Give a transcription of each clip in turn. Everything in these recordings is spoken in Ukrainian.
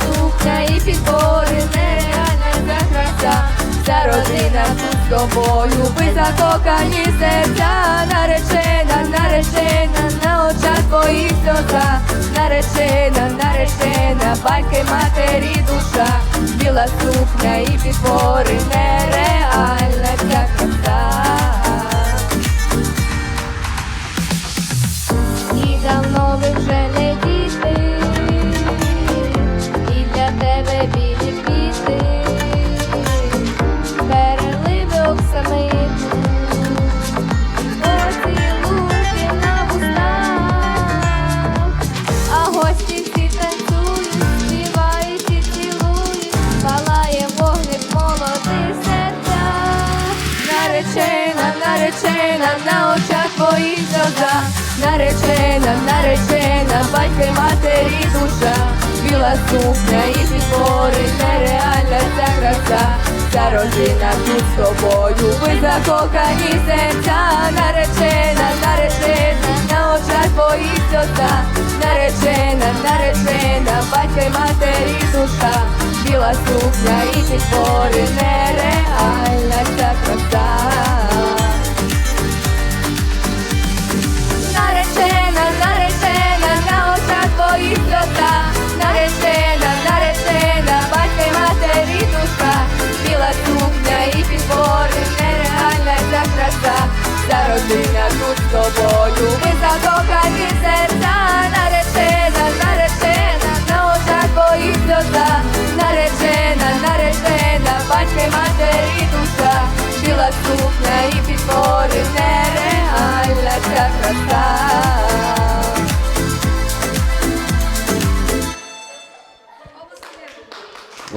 сукня і підбори, нереальна ця краса. Вся родина тут з тобою, ви закохані серця, наречена, наречена, на очах твоїх сльоза, наречена, наречена, батьки, матері, душа, біла сукня і підбори, нереальна ця краса. Наречена, на очах твоїх сльоза, наречена, наречена, батьки, матері, душа, біла сукня і підбори, нереальна ця краса, вся родина тут з тобою, ви закохані серця, наречена, наречена, на очах твоїх сльоза, наречена, наречена, батьки, матері, душа, біла сукня і підбори, нереальна краса, за родина тут з тобою, ви закохані серця, наречена, наречена, на очах твоїх сльоза, наречена, наречена, батьки, матері, душа, біла сукня і підбори, нереальна ця краса.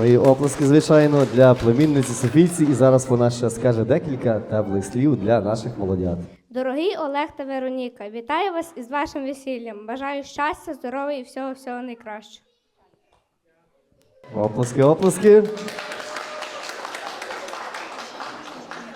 Мої оплески, звичайно, для племінниці Софійці. І зараз вона ще скаже декілька теплих слів для наших молодят. Дорогі Олег та Вероніка, вітаю вас із вашим весіллям. Бажаю щастя, здоров'я і всього всього найкращого. Оплески, оплески.